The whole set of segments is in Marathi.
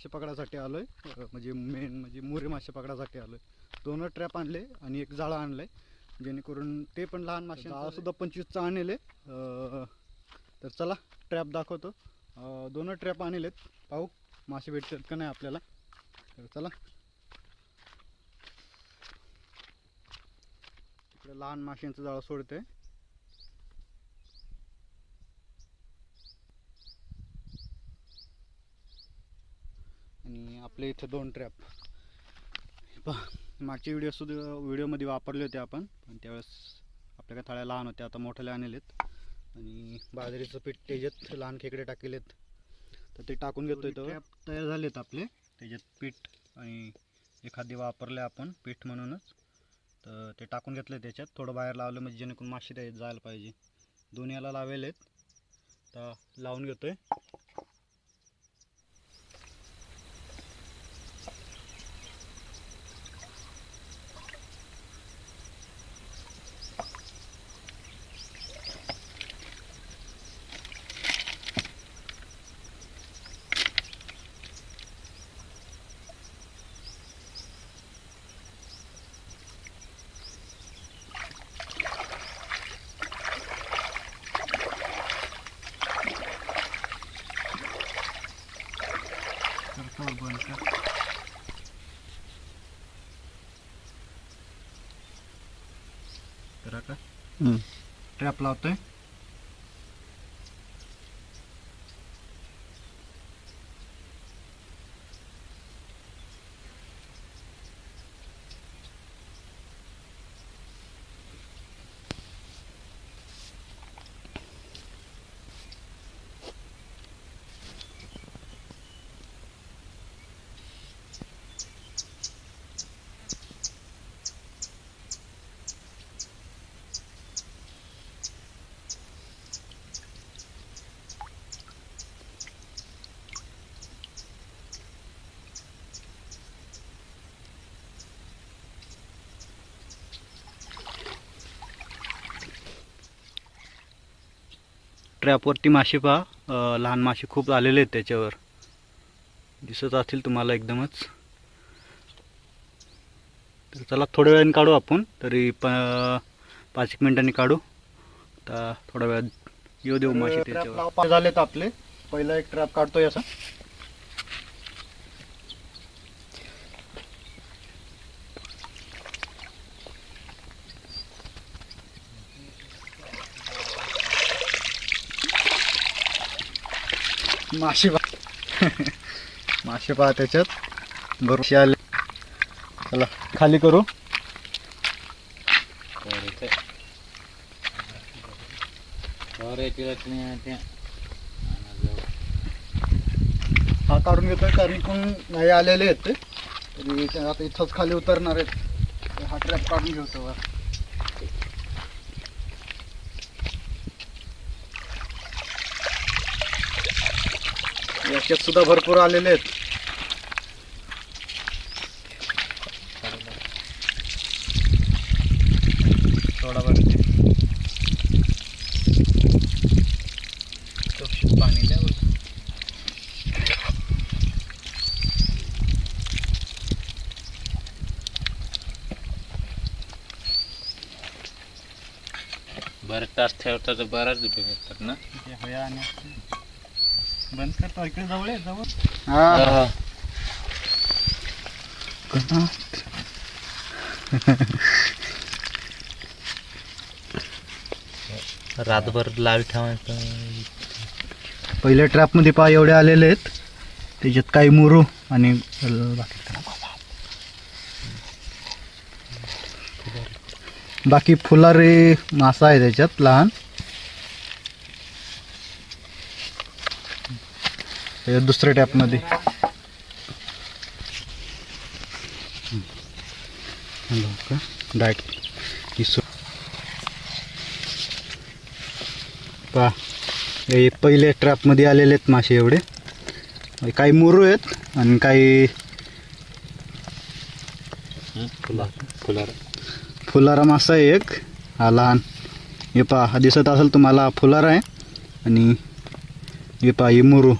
मासे पकडायसाठी आलोय. अं, म्हणजे मेन म्हणजे मोरे मासे पकडायसाठी आलोय. दोन ट्रॅप आणले आणि एक जाळं आणलंय. जेणेकरून ते पण लहान मासे सुद्धा पंचवीसचा आणले तर चला ट्रॅप दाखवतो. दोन ट्रॅप आणलेत. पाहू मासे भेटतात का नाही आपल्याला. तर चला. इकडे लहान माशांचं जाळं सोडते आपल्या इथं दोन ट्रॅप पहा मागच्या व्हिडिओ सुद्धा व्हिडिओमध्ये वापरले होते आपण पण त्यावेळेस आपल्या काय थळ्या लहान होत्या आता मोठ्याला आणलेत आणि बाजरीचं पीठ त्याच्यात लहान खेकडे टाकेलेत तर ते टाकून घेतोय तो ट्रॅप तयार झालेत आपले. त्याच्यात पीठ आणि एखादी वापरले आपण पीठ म्हणूनच. तर ते टाकून घेतले त्याच्यात. थोडं बाहेर लावलं म्हणजे जेणेकरून मासे जायला पाहिजे. दोन याला लावेलेत तर लावून घेतोय. करतो बंद कर तर आता ट्रॅप लावतोय. ट्रॅपवरती मासे पहा. लहान मासे खूप आलेले आहेत त्याच्यावर. दिसत असतील तुम्हाला एकदमच. तर चला थोड्या वेळाने काढू आपण. तरी प पाच एक मिनिटांनी काढू. तर थोड्या वेळात येऊ देऊ मासे त्याच्यावर. झालेत आपले. पहिला एक ट्रॅप काढतोय असा. मासे पा मासे पहा त्याच्यात. बरोबर आले. चला खाली करू. हा काढून घेतोय कारण कोण नाही आलेले आहेत ते. तरी आता इथंच खाली उतरणार आहेत. हा ट्रॅप काढून घेतो वर याच्यात सुद्धा भरपूर आलेले आहेत. थोडा बरं पाणी द्या बरं. बरेच तास ठेवता तर बराच रुपये भेटतात ना? होया आणि बंद करतो इकडे जवळ आहे जवळ. हा. रातभर लाल ठेवायचं. पहिल्या ट्रॅपमध्ये पहा एवढे आलेले आहेत त्याच्यात काही मुरू आणि बाकी बाकी फुलारी मासा आहे त्याच्यात लहान. त्याच्यात दुसऱ्या टॅपमध्ये डायरेक्ट पहा हे पहिले ट्रॅपमध्ये आलेले आहेत मासे एवढे. काही मुरू आहेत आणि काही फुला फुलार. फुलारा मासा आहे एक. हा लहान. हे पहा हा दिसत असेल तुम्हाला फुलारा आहे. आणि हे पहा हे मुरू.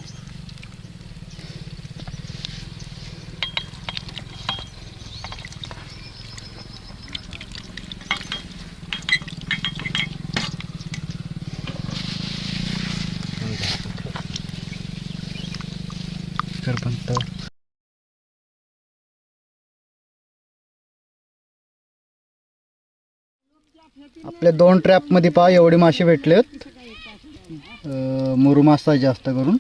आपल्या दोन ट्रॅपमध्ये पहा एवढे मासे भेटलेत. आहेत मुरू मासा जास्त करून.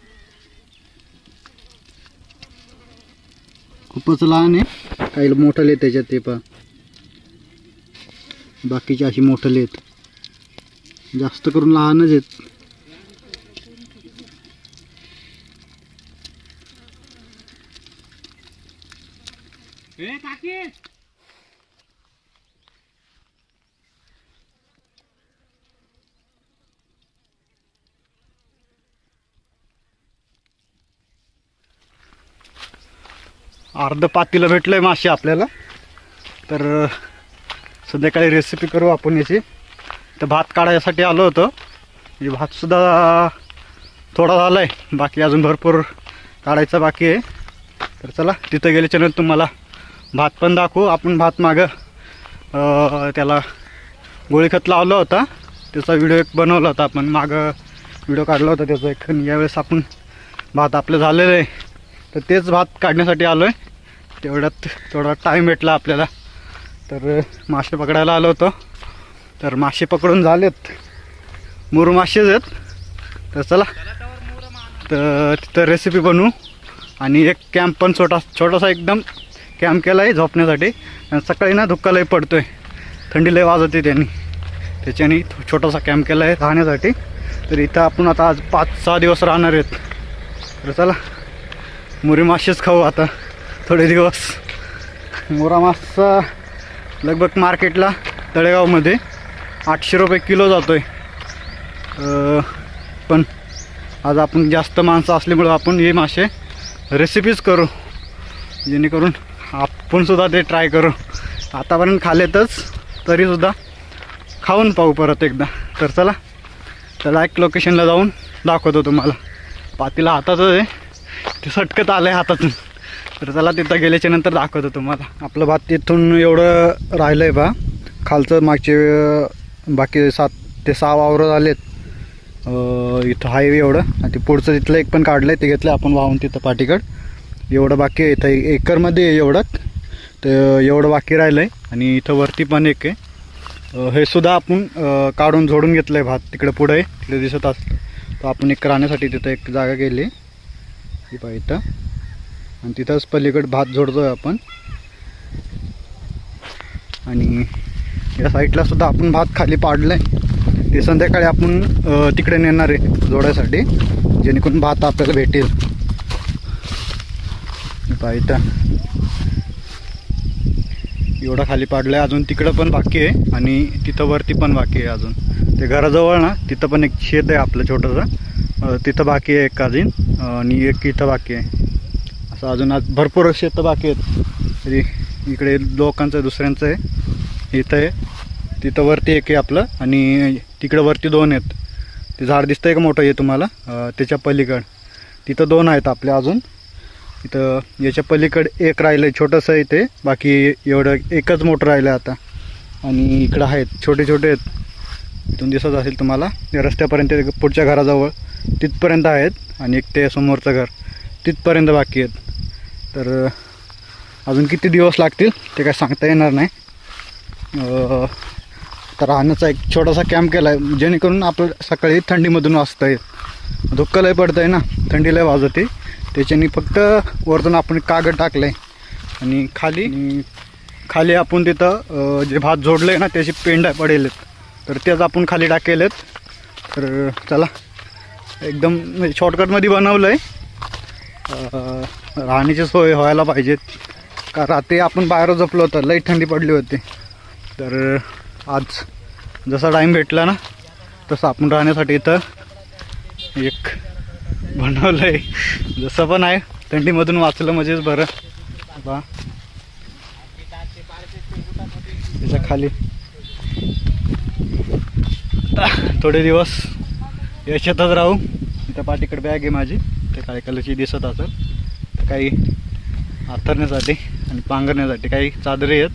खूपच लहान आहे. काही मोठले त्याच्यात ते पहा. बाकीचे अशी मोठले आहेत. जास्त करून लहानच आहेत. अर्ध पातीला भेटलंय मासे आपल्याला. तर संध्याकाळी रेसिपी करू आपण याची. तर भात काढायसाठी आलो होतो. म्हणजे हे भातसुद्धा थोडा झाला आहे बाकी अजून भरपूर काढायचा बाकी आहे. तर चला तिथं गेल्याच्यानंतर तुम्हाला भात पण दाखवू. आपण भात मागं त्याला गोळीखत लावलं होता. त्याचा व्हिडिओ एक बनवला होता. आपण मागं व्हिडिओ काढला होता. त्याचा एक यावेळेस आपण भात आपलं झालेलं आहे. तर तेच भात काढण्यासाठी आलो आहे तेवढ्यात थोडा टाईम भेटला आपल्याला. तर मासे पकडायला आलो होतो. तर मासे पकडून झालेत. मुरू मासेच आहेत. तर चला. तर तिथं रेसिपी बनवू. आणि एक कॅम्प पण छोटा छोटासा एकदम कॅम्प केला आहे झोपण्यासाठी. आणि सकाळी ना धुक्कालाही लय पडतो आहे थंडी लय वाजवते त्यांनी. त्याच्याने छोटासा कॅम्प केला आहे राहण्यासाठी. तर इथं आपण आता आज पाच सहा दिवस राहणार आहेत. तर चला. मुरी मासेच खाऊ आता. थोडे दिवस. मोरा मासा लगभग मार्केटला तळेगावमध्ये आठशे रुपये किलो जातो आहे पण आज आपण जास्त माणसं असल्यामुळं आपण हे मासे रेसिपीज करू. जेणेकरून आपणसुद्धा ते ट्राय करू. आतापर्यंत खालेतच तरीसुद्धा खाऊन पाहू परत एकदा. तर चला त्याला एक लोकेशनला जाऊन दाखवतो तुम्हाला. पातीला हातातच आहे. ते सटकत आलं आहे हातातून. तर चला तिथं गेल्याच्यानंतर दाखवतो तुम्हाला. आपलं भात तिथून एवढं राहिलं आहे बा. खालचं मागचे बाकी सात ते सहा वावरं झालेत. इथं हायवे एवढं. आणि ते पुढचं तिथलं एक पण काढलं आहे ते घेतलं आपण वाहून तिथं पाठीकड. एवढं बाकी आहे. इथं एकरमध्ये आहे एवढं. तर एवढं बाकी राहिलं आहे आणि इथं वरती पण एक आहे. हे सुद्धा आपण काढून झोडून घेतलं आहे भात. तिकडं पुढं आहे. तिकडे दिसत असतं तर आपण एक राहण्यासाठी तिथं एक जागा गेली. ही पहा इथं. आणि तिथंच पलीकडे भात जोडतो आहे आपण. आणि या साईडला सुद्धा आपण भात खाली पाडलं आहे ते संध्याकाळी आपण तिकडे नेणार आहे जोडायसाठी जेणेकरून भात आपल्याला भेटेल. पाहिता एवढा एवढं खाली पाडलं आहे अजून तिकडं पण बाकी आहे आणि तिथं वरती पण बाकी आहे अजून. ते घराजवळ ना तिथं पण एक शेत आहे आपलं छोटंसं. तिथं बाकी आहे एक अजून आणि एक इथं बाकी आहे. असं अजून आज भरपूर शेतं बाकी आहेत. तरी इकडे लोकांचं दुसऱ्यांचं आहे. इथं आहे. तिथं वरती एक आहे आपलं आणि तिकडं वरती दोन आहेत. ते झाड दिसतं आहे का मोठं आहे तुम्हाला? त्याच्या पलीकड. तिथं दोन आहेत आपल्या अजून. इथं याच्या पलीकड एक राहिलं आहे छोटंसं आहे ते. बाकी एवढं एकच मोठं राहिलं आहे आता. आणि इकडं आहेत छोटे छोटे आहेत. इथून दिसत असेल तुम्हाला. रस्त्यापर्यंत पुढच्या घराजवळ तिथपर्यंत आहेत. आणि एक ते समोरचं घर तिथपर्यंत बाकी आहेत. तर अजून किती दिवस लागतील ते काय सांगता येणार नाही. तर राहण्याचा एक छोटासा कॅम्प केला आहे जेणेकरून आपलं सकाळी थंडीमधून वाचता येईल. धुक्क लय पडतं आहे ना थंडी लय वाजते. त्याच्याने फक्त वरतून आपण कागद टाकलं आहे आणि खाली खाली आपण तिथं जे भात जोडलं आहे ना त्याची पेंड्या पडेल तर तेच आपण खाली टाकेलेत तर चला. एकदम म्हणजे शॉर्टकटमध्ये बनवलं आहे राहण्याची सोय व्हायला पाहिजेत का रात्री आपण बाहेर झोपलो होतं लई थंडी पडली होती. तर आज जसा टाईम भेटला ना तसं आपण राहण्यासाठी इथं एक बनवलं आहे जसं पण आहे थंडीमधून वाचलं म्हणजेच बरं. बा. त्याच्याखाली. थोडे दिवस यशातच राहू. इथं पाठीकडे बॅग आहे माझी. ते काळ्या कलरची दिसत असेल. तर काही आथरण्यासाठी आणि पांघरण्यासाठी काही चादरे आहेत.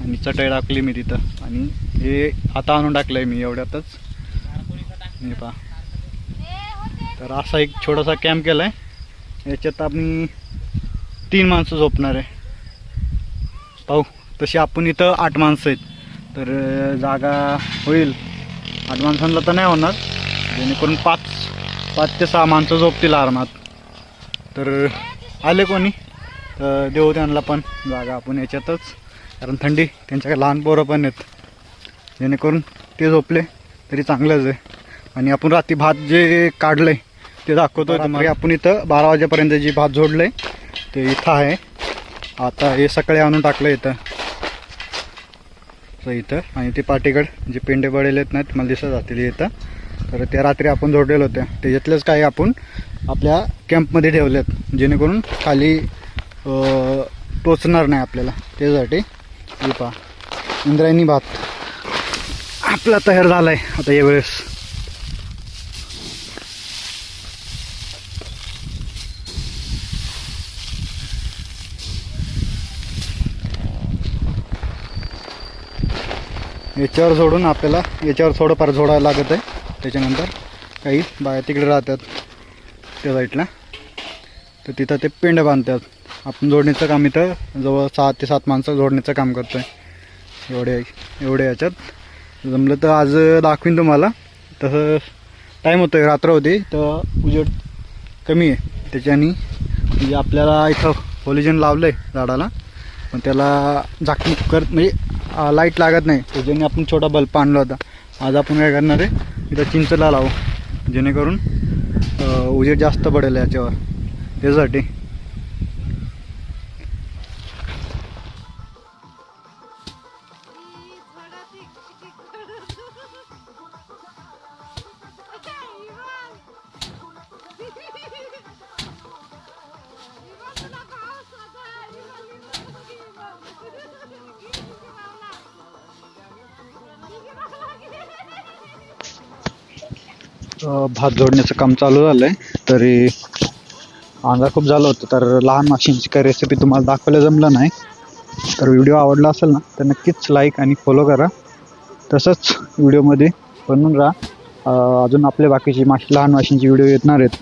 आणि चटई टाकली मी तिथं. आणि हे आता आणून टाकलं आहे मी एवढ्यातच. मी पहा. तर असा एक छोटासा कॅम्प केला आहे याच्यात आम्ही तीन माणसं झोपणार आहे. पाहू. तशी आपण इथं आठ माणसं आहेत. तर जागा होईल. आठ माणसांना तर नाही होणार. जेणेकरून पाच पाच ते सहा माणसं झोपतील आरामात. तर आले कोणी? तर देऊ त्यांना पण जागा आपण याच्यातच. कारण थंडी त्यांच्याकडे लहान पोरं पण आहेत. जेणेकरून ते झोपले तरी चांगलंच आहे. आणि आपण रात्री भात जे काढलं आहे ते दाखवतो तुम्हाला. आपण इथं बारा वाजेपर्यंत जी भात जोडलं आहे ते इथं आहे. आता हे सकाळी आणून टाकलं इथं. तर इथं आणि ते पाठीकडे जे पेंडे बळेले आहेत ना ते मला दिसत जातील इथं. तर त्या रात्री आपण जोडलेलं होत्या त्याच्यातल्याच काही आपण आपल्या कॅम्पमध्ये ठेवलेत जेणेकरून खाली टोचणार नाही आपल्याला. त्याच्यासाठी हे पहा. इंद्रायणी भात आपला तयार झाला आहे आता यावेळेस. याच्यावर सोडून आपल्याला याच्यावर थोडंफार झोडायला लागत आहे. त्याच्यानंतर काही बाया तिकडे राहतात त्या साईडला. तर तिथं ते पेंड बांधतात. आपण जोडणीचं काम इथं जवळ सहा ते सात माणसं जोडणीचं काम करतो आहे एवढे एवढे याच्यात. जमलं तर आज दाखवीन तुम्हाला. तसं टाईम होतो आहे रात्र होती. तर उजेड कमी आहे. त्याच्यानी म्हणजे आपल्याला इथं होलिजन लावलं आहे झाडाला. पण त्याला झाकणी करत म्हणजे लाइट लागत नाही. त्याच्याने आपण छोटा बल्ब आणला होता. आज आपण काय करणार आहे? इथं चिंचला लावू जेणेकरून उजेड जास्त पडेल याच्यावर त्याच्यासाठी भात जोडण्याचं काम चालू झालं आहे तरी अंगा खूप झालं होतं. तर लहान माशींची काही रेसिपी तुम्हाला दाखवायला जमलं नाही. तर व्हिडिओ आवडला असेल ना तर नक्कीच लाईक आणि फॉलो करा. तसंच व्हिडिओमध्ये बनून राहा. अजून आपले बाकीची माशी लहान माशींची व्हिडिओ येणार आहेत.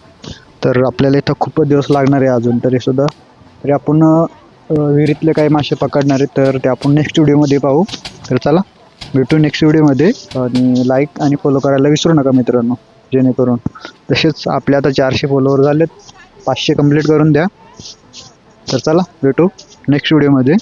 तर आपल्याला इथं खूपच दिवस लागणार आहे अजून तरीसुद्धा तरी आपण विहिरीतले काही मासे पकडणार आहेत तर ते आपण नेक्स्ट व्हिडिओमध्ये पाहू. तर चला भेटू नेक्स्ट व्हिडिओमध्ये आणि लाईक आणि फॉलो करायला विसरू नका मित्रांनो. जेणेकरून तसेच आपले आता चारशे फॉलोवर झालेत. पाचशे कंप्लीट करून द्या. तर चला भेटू नेक्स्ट व्हिडिओमध्ये